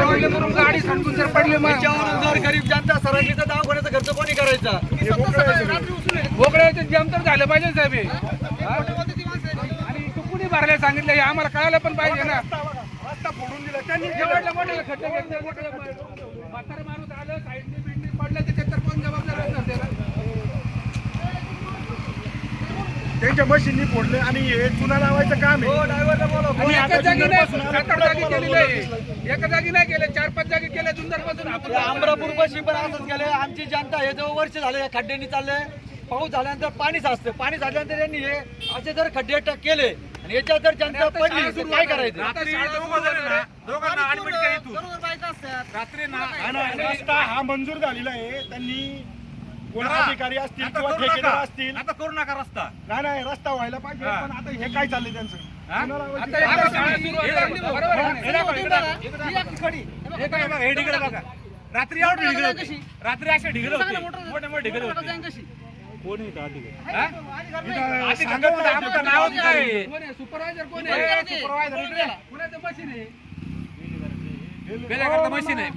गाडी जर पडली मग त्याच्यावरून जर गरीब जनता सरकली तर दवाखान्याचा खर्च कोणी करायचा जम तर झालं पाहिजे साहेब हे. हा? आणि तू कुणी भरले सांगितलं हे आम्हाला कळायला पण पाहिजे ना रस्ता फोडून दिला त्यांनी एवढे मोठे खड्डे घेतले मोठे म्हातारं माणूस आलं साईडने बिडने पडलं त्याच्यात तर कोण जबाबदार असणार त्याला त्यांच्या मशीननी फोडले आणि हे चुना लावायचं काम हो आहे ड्रायव्हरला बोला आणि एका जागी नाही जुन्नरपासून सात आठ जागी केलेलं आहे. एका जागी नाही केलं चार पाच जागी केलं जुन्नरपासून आपण अमरापूर पाशी पण असंच गेले आमची जनता हे जवळ वर्ष झाले या खड्ड्यांनी चालले पाऊस झाल्यानंतर पाणी साचतं. पाणी साचल्यानंतर यांनी हे असे जर खड्डे केले आणि याच्यात जर जनता पडली तर काय करायचं? रात्री हा मंजूर झालेला आहे. त्यांनी कोण अधिकारी असतील किंवा ठेकेदार असतील आता करू नका रस्ता. नाही नाही रस्ता व्हायला पाहिजे हा. पण आता हे काय चाललंय त्यांचं? आता. बरोबर आहे. ना? हे काय बघा, हे ढिगलं बघा. रात्री एवढी ढिगलं होती. रात्री असे ढिगलं होते. मोठे मोठे ढिगलं होते. हा? इथं आधी सांगत नाही, आमचं नावच मशीन आहे?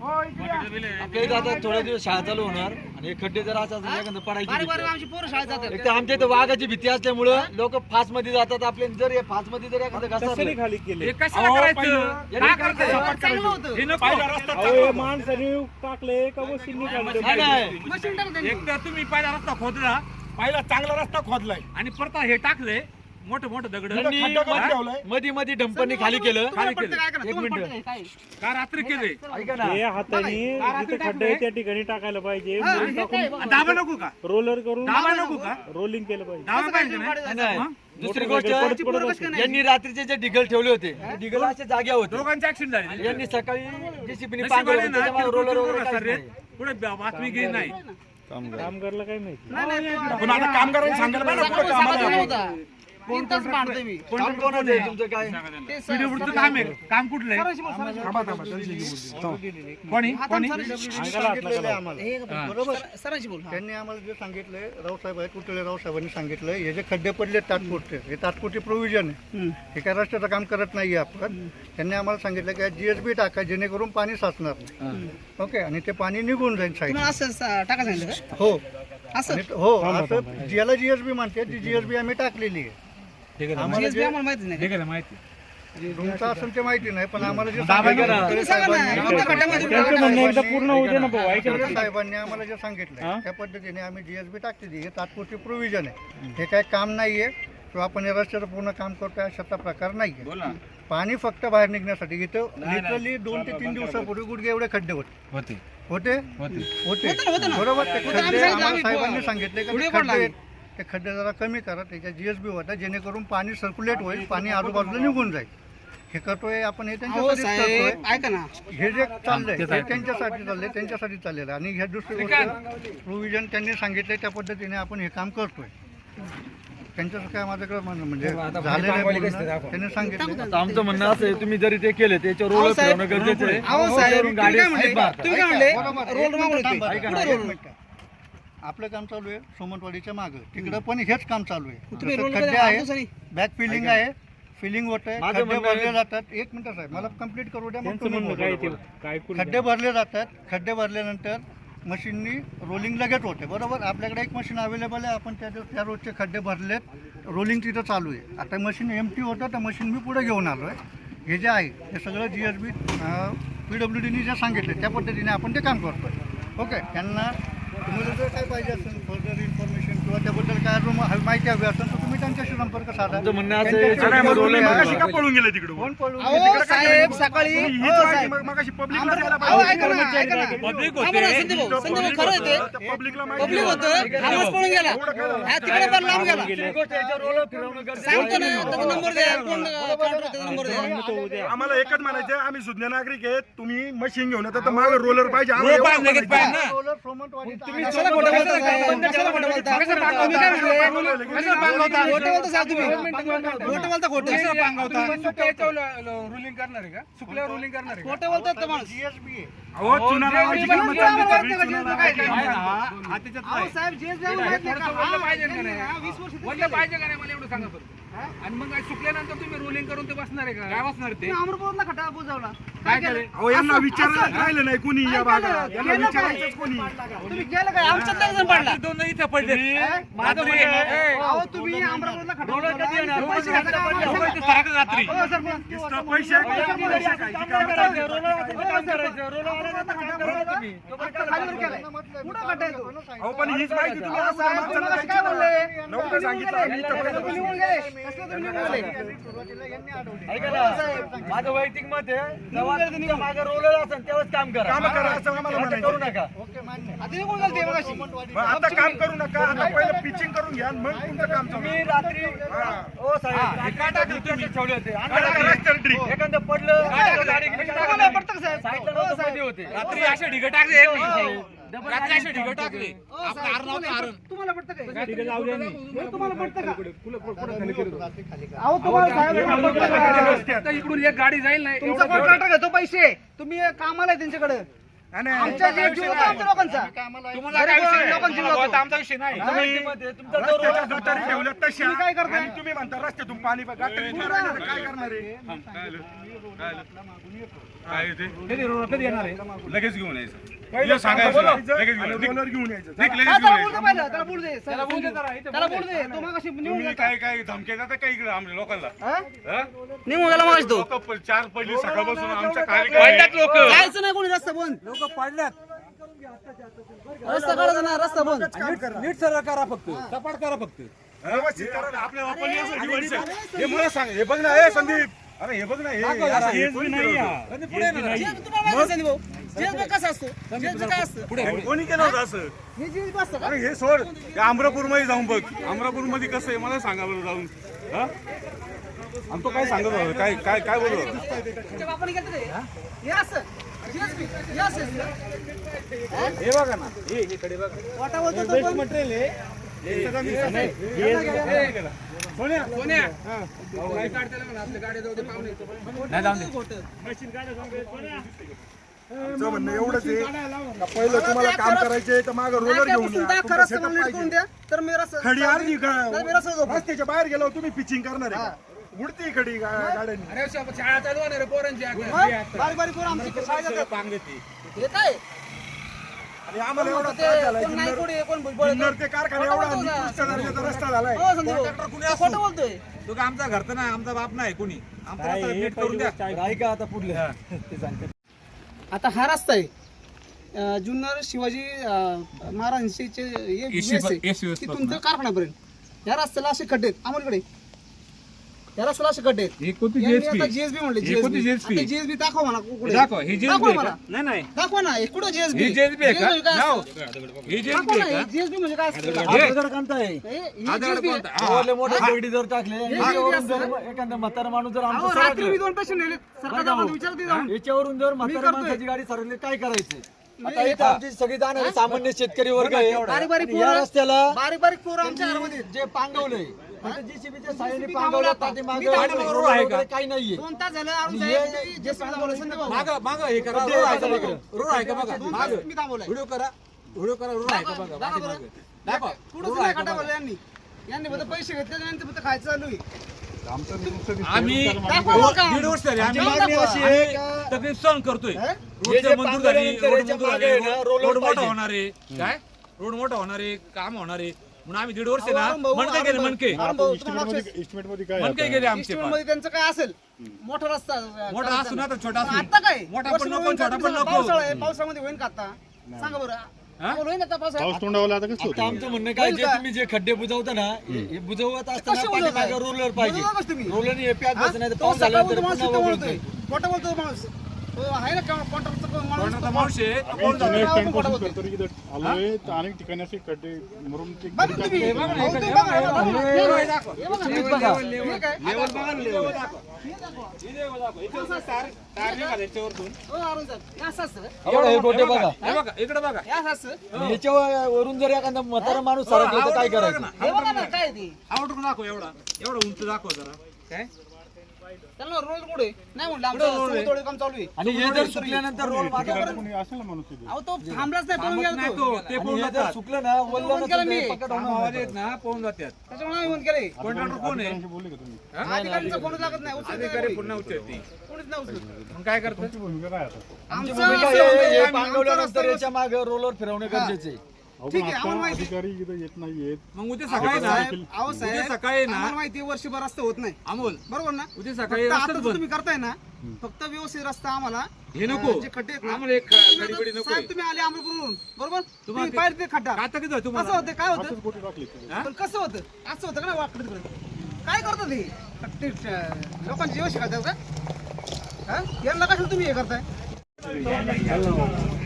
हो, इकडे या. आपल्या इथं आता थोड्या दिवस शाळा चालू होणार. हे खड्डे जर असं एखादं पडायची. आमची पोरं शाळेत जातात. एक तर आमच्या इथं वाघाची भीती असल्यामुळं लोक फासमध्ये जातात आपले. जर हे फासमध्ये जर एखादं घसरलं हे कशाला अहो, करायचं? पहिलं- चांगलं होतं. हे नको. पहिला रस्ता चांगला होता. नाही, नाही. मशीन टाकून त्यांनी. एक तर तुम्ही पहिला रस्ता खोदला. पहिला चांगला रस्ता खोदलाय. आणि परत हे टाकले. मोठे मोठे दगड. मधी मधी डंपरनी खाली केलं. खाली करा? एक मिनिट. का रात्री केले ऐका ना हे हाताने जिथे खड्डे आहे त्या ठिकाणी टाकायला पाहिजे. दाबा नको का? रोलर करून दाबा नको का? रोलिंग केलं पाहिजे. दाबा पाहिजे. दुसरी गोष्ट. यांनी रात्रीचे जे डिगल ठेवले होते डिगल असे जाग्या होते. दोघांची ऍक्सिडेंट झाली. यांनी सकाळी जेसीबीने रोलर वगैरे. पुढे बातमी घे नाही. कामगारला काय माहिती? पण आता कामगारांनी सांगायला पाहिजे आहे. मी. काम कोणाचं आहे तुमचं काय? ते स- व्हिडिओ पुढचं काम आहे. काम कुठलं आहे? सरांशी बोल, सरांशी बोल. थांबा, थांबा, त्यांची जी बोलली. कोणी? कोणी? हे. बरोबर. सरांशी बोल हा. त्यांनी आम्हाला जे सांगितलंय रावसाहेब आहेत कुठले रावसाहेबांनी सांगितलं हे जे खड्डे पडले तात्पुरते हे तात्पुरते प्रोव्हिजन आहे. हे काय रस्त्याचं काम करत नाहीये आपण. त्यांनी आम्हाला सांगितलं की जीएसबी टाका जेणेकरून पाणी साचणार नाही. ओके आणि ते पाणी निघून जाईल साईड तुम्हाला असं स- टाका सांगितलं का? हो. असं? आणि हो असं ज्याला जीएसबी म्हणते ती जीएसबी आम्ही टाकलेली आहे. आम्हाला GSB जे आम्हाला माहिती नाही. ठीक आहे माहिती. तुमचं असेल ते माहिती नाही पण आम्हाला जे करा. सांगितलं तुम्ही सांगा ना कोणत्या खड्ड्यामध्ये त्यांचं म्हणणं एकदा पूर्ण होऊ दे ना भाऊ ऐका ना. ठाकरे साहेबांनी आम्हाला जे सांगितलं त्या पद्धतीने आम्ही जीएसबी टाकते हे तात्पुरती प्रोव्हिजन आहे. हे काय काम नाहीये. किंवा आपण या रस्त्याचं पूर्ण काम करतोय अशातला प्रकार नाहीये. पाणी फक्त बाहेर निघण्यासाठी. इथं लिटरली दोन ते तीन दिवसापूर्वी गुडघे एवढे खड्डे होते. होते. होते? होते. होते. बरोबर ते होतं, आम्ही खड्डे सांगितलं, आम्हाला आम्ही साहेबांनी सांगितले का ते व्हिडिओ खड्डे. ते खड्डे जरा कमी करा त्याच्या जीएसबी होता जेणेकरून पाणी सर्क्युलेट होईल पाणी आजूबाजूला निघून जाईल. हे करतोय आपण हे हो ऐका ना. हे जे चाललंय हे त्यांच्यासाठी चाललंय त्यांच्यासाठी चाललेलं आहे. आणि ह्या दुसरी गोष्ट प्रोव्हिजन त्यांनी सांगितलंय त्या पद्धतीने आपण हे काम करतोय. त्यांच्याचं काय माझ्याकडे म्हणणं म्हणजे झालेलं. त्यांनी सांगितलं आमचं म्हणणं असं आहे तुम्ही जरी ते केलं त्याच्यावर रोल. फिरवणं गरजेचं आहे. त्याच्यावरून तुम्ही गाडी काय म्हणले. रोल मागवले आपलं काम चालू आहे सोमटवाडीच्या मागं. तिकडं पण हेच काम चालू आहे. खड्डे आहे. बॅक फिलिंग आहे फिलिंग होत आहे खड्डे आहे- भरले जातात. एक मिनिट साहेब मला कंप्लीट करू द्या मग तुम्ही खड्डे भरले जातात खड्डे भरल्यानंतर मशीननी रोलिंग लगेच होते. बरोबर? आपल्याकडे एक मशीन अवेलेबल आहे. आपण त्या त्या रोजचे खड्डे भरलेत. रोलिंग तिथं चालू आहे. आता मशीन एम टी होतं तर मशीन मी पुढे घेऊन आलो आहे हे जे आहे हे सगळं G S B P W डीने जे सांगितलं त्या पद्धतीने आपण ते काम करतोय. ओके त्यांना तुम्हाला जर काय पाहिजे असेल काय माहिती हवी असेल तर तुम्ही त्यांच्याशी संपर्क साधा. आमचं म्हणणं असं आहे, त्यांच्याशी नाही, मग बोलून रोल घ्या. मगाशी का पळून गेले तिकडून? कोण पळून अहो गेले? साहेब सकाळी हो माहिती साहेब. मग- मगाशी पब्लिकला द्यायला अहो पाहिजे. ऐका ना ऐका ना. पब्लिक थांबा ना, होते संदीप भाऊ संदीप भाऊ खरं आहे ते पब्लिकला माहिती पब्लिक होतं. माणूस पळून गेला. हा तिकडे पण लांब गेला. सांगतो ना त्याचा नंबर द्या कोण काढतो त्याचा नंबर द्या. आम्हाला एकच म्हणायचं आम्ही सुज्ञ नागरिक आहेत तुम्ही मशीन घेऊन येतात तर मागे रोलर पाहिजे. आम्हाला एवढं सोमटवाडीचा. कशाला खोटं बोलता? कशाला खोटं बोलता? तुम्ही काय म्हणले? रुलिंग करणार आहे का सुकल्यावर रुलिंग करणार आहे? खोटं बोलतात हा नाही. साहेब जे जे थोडंसं वल्लं पाहिजे का नाही वीस वर्ष वल्लं पाहिजे का नाही मला एवढं सांगा आणि मग काय सुकल्यानंतर तुम्ही रोलिंग करून ते बसणार आहे काय का वाचणार ते अमरपूरला खड्डा बुजवला. काय केलं? अहो यांना विचारायला राहिलं नाही कुणी या भागात यांना केलं काय? विचारायचंच कुणी? तुम्ही केलं काय? आमच्यात एक जण पडला दोन इथे पडले माझं म्हणणं आहे, अहो तुम्ही अमरापूरला खड्डा रोलर कधी येणार? बुजवला. पैसे. रात्री. हो, काय काय? अहो पण हीच माहिती तुम्ही काय सांगितलं माझं वैयक्तिक मत आहे जेव्हा तुमच्या मागे रोलर असेल तेव्हाच काम करा. काम करा असं आम्हाला आता करू नका. आता निघून गेले ते मगाशी. मग आता काम करू नका आता पहिलं पिचिंग करून घ्या मग तुमचं काम चालू. तुम्ही रात्री ओ साहेब. रात्री तुम्ही. ठेवले होते. करा ड्रिंक. एखादं पडलं गाडी तुम्हाला पडतं का साहेब? साईडला हो, नव्हतं साहेब. मध्ये होते. रात्री असे ढिग टाकले. रात्री असे ढिग टाकले. आपलं साहेब, आरण नव्हतं आरण तुम्हाला पडतं काय? हे तुम्हाला पडतं का? अहो, तुम्हाला साहेब पडतं का? आता इकडून एक गाडी जाईल नाही. तुमचा कॉन्ट्रॅक्टर घेतो पैसे. तुम्ही कामाला आहे त्यांच्याकडे. आमच्या जे जीव होता आमच्या लोकांचा. तुम्हाला काय विषय लोकांची आमचा विषय नाही. रस्त्याच्या ठेवल्या तशा. तुम्ही काय करताय? आणि तुम्ही म्हणता रस्त्यातून पाणी बघा. तर काय करणार आहे? लगेच घेऊन लगेच यायचं. लगेच काय घेऊन यायचं. काय काय धमके देता काय इकडे आमच्या लोकांना? हा? हा? तो. चार पहिली सकाळपासून आमच्या कार्यक्रम लोक जायचं नाही कोणी रस्ता बंद. लोक पडल्यात. रस्ता काढायचा नाही रस्ता बंद. नीट सरळ करा फक्त. सपाट करा फक्त. हे मला सांग हे बघ ना हे संदीप. अरे. हे बघ ना हे हे? पुढे कसा असतो जेलचं काय असतं. कोणी केलं होतं असं? हे? जेल बसतं का अरे हे सोड. अमरापूरमध्ये जाऊन बघ. अमरापूरमध्ये कसं आहे मला सांगा बरं जाऊन. हा? आणि तो काय सांगत होता? काय काय काय बोलत होता? तुमच्या बापाने केलं ते. हे? असं. GSB, हे असं. हे बघा ना. हे इकडे बघा. वाटा बोलतो तो पण. पाहुणे. नाही जाऊन दे. आमचं म्हणणं एवढंच आहे. का पहिलं तुम्हाला काम करायचंय तर मागं रोलर घेऊन पासून या. दहा तुमचं खरं setup मला नीट करून पाहिजे. द्या. तर मी रस्ता खडी अर्धी नाही, मी रस्ता का झोपतो. रस्त्याच्या बाहेर गेलो तुम्ही पिचिंग करणार आहे का? खडी गा- गाड्यांनी. अरे शाळा शाळा चालू होणार आहे पोरांची आता. मग बारीक बारीक पोरं आमची शाळेत जातात. हे काय आणि आम्हाला एवढा ते त्रास झालाय कोण नाही जुन्नर- कोणी कोण भुजबळ येतं. जुन्नर ते कारखाना खोटं एवढा बोलतो ना. निकृष्ट दर्जाचा रस्ता झालाय. हो, संदीप भाऊ. खोटं बोलतोय. तो का आमचा घरचा नाही आमचा बाप नाही कोणी. आमचा रस्ता नीट करून द्या. ऐका आता पुढले. ते सांगते. आता हा रस्ता आहे. जुन्नर शिवाजी महाराजांचे हे तिथून ते कारखान्यापर्यंत या रस्त्याला असे खड्डे आहेत. अमोलकडे रस्त्याला असे खड्डे आहेत ही यांनी? आता जीएसबी म्हणले ही कोणती जीएसबी? जीएसबी दाखव कुठे दाखव ही दाखवा मला नाही नाही दाखवा ना हे कुठं जीएसबी ही जेल आहे का नाव? ही आहे हे जीएसबी म्हणजे काय असतं आधार कार्ड आहे हे- हे आधार GSB आहे. कोणता? हा. एवढे मोठे दगडी जर टाकले याच्यावरून जर एखादा म्हातारा माणूस जर अहो, आमचं रात्री मी सरकलं, दोन पेशंट नेले सरकार? विचारते जाऊन याच्यावरून जर म्हातारा करतोय. माणसाची गाडी सरकली काय करायचं आता इथं आमची सगळी जाणारे सामान्य शेतकरी वर्ग आहे बारीक बारीक आणि या पोरं- रस्त्याला बारीक बारीक पोरं आमच्या घरामध्ये. जे पांगवलंय रोड? काही नाहीये. झालं. माग हे करा. आहे का आहे का बघा माग व्हिडिओ करा. व्हिडिओ करा आहे का बघा दाखवा यांनी? फक्त पैसे घेतले आणि फक्त खायचं चालू आहे. आम्ही? दीड वर्ष झाले आम्ही आमची मागणी अशी आहे आम्ही तकलीफ सहन करतोय. जे रोडचं मंजूर झाली पांगवल्यानंतर रोड मंजूर झाली रोड मोठा. होणार आहे. काय? रोड मोठा होणार आहे काम होणार आहे. म्हणून आम्ही दीड वर्ष ना भाऊ, गेले भाऊ, तुम्हाला इस्टिमेटमध्ये काय मनके गेले आमचे. मध्ये त्यांचं काय असेल? मोठा रस्ता मोठा असू ना तर छोटा असू. आता काय? मोठा पण नको का? छोटा पण नको. पावसाळा आहे पावसामध्ये होईल का आता? सांगा बरं. हा? होईल आता पावसाळ्यात. पाऊस तोंडावला आता कसं आता आमचं म्हणणं काय जे तुम्ही जे खड्डे बुजवता ना हे हे बुजवत असताना रोलर पाहिजे. तुम्ही? रोलरने हे हा? बसणार पाऊस झाल्यानंतर माणूस पुन्हा. बोलतोय. खोटं बोलतो माणूस. आलोय तर अनेक ठिकाणी असे खड्डे मरून हे हे. हे. हे. हो, हे हे हे इकडे बघा. हे? याच्यावरून जर एखादा म्हातारा माणूस सरकला तर काय करायचं? हे काय दाखव एवढा. एवढा उंच दाखव जरा. काय? त्यांना रोल कुठे? नाही म्हणलं आमचं थोडं काम चालू आहे. आणि हे जर सुकल्यानंतर रोड मागे अहो तो थांबलाच नाही पळून गेला तो. ते. आणि हे जर सुकलं ना वल्ल फोन केला नसेल मी. ते पकड होणं आवाज येत ना पळून जातात. त्याच्यामुळे आम्ही फोन केले. कॉन्ट्रॅक्टर कोण आहे? अधिकाऱ्यांचा फोन लागत नाही उचलत नाही अधिकारी कोणी. पुन्हा उचलते कोणीच नाही उचलत. मग काय भूमिका आमचं याच्या मागे रोलर फिरवणे गरजेचे आहे. ठीक आहे आम्हाला माहिती मग उद्या सकाळी ना? साहेब अहो उद्या सकाळी ना? आम्हाला माहिती आहे, वर्षभर रस्ता होत नाही. अमोल बरोबर ना? उद्या सकाळी फक्त आता रस्ताच जो बंद. तुम्ही करताय ना फक्त व्यवस्थित रस्ता आम्हाला हे नको. अं, जे खड्डे आहेत ना आम्हाला एक ख- तुम्ही नको साहेब तुम्ही आले अमरपूरवरून बरोबर? तुम्ही ते- पाहिजे ते खड्डा. आता किती होतं कसं तुम्हाला होतं? काय होतं? पण कसं होतं? असं होतं का ना वाकडे तिकडे. काय करतात हे ते, अं, लोकांची जीव शिकवतात का? हा? यांना कशाला तुम्ही हे करताय?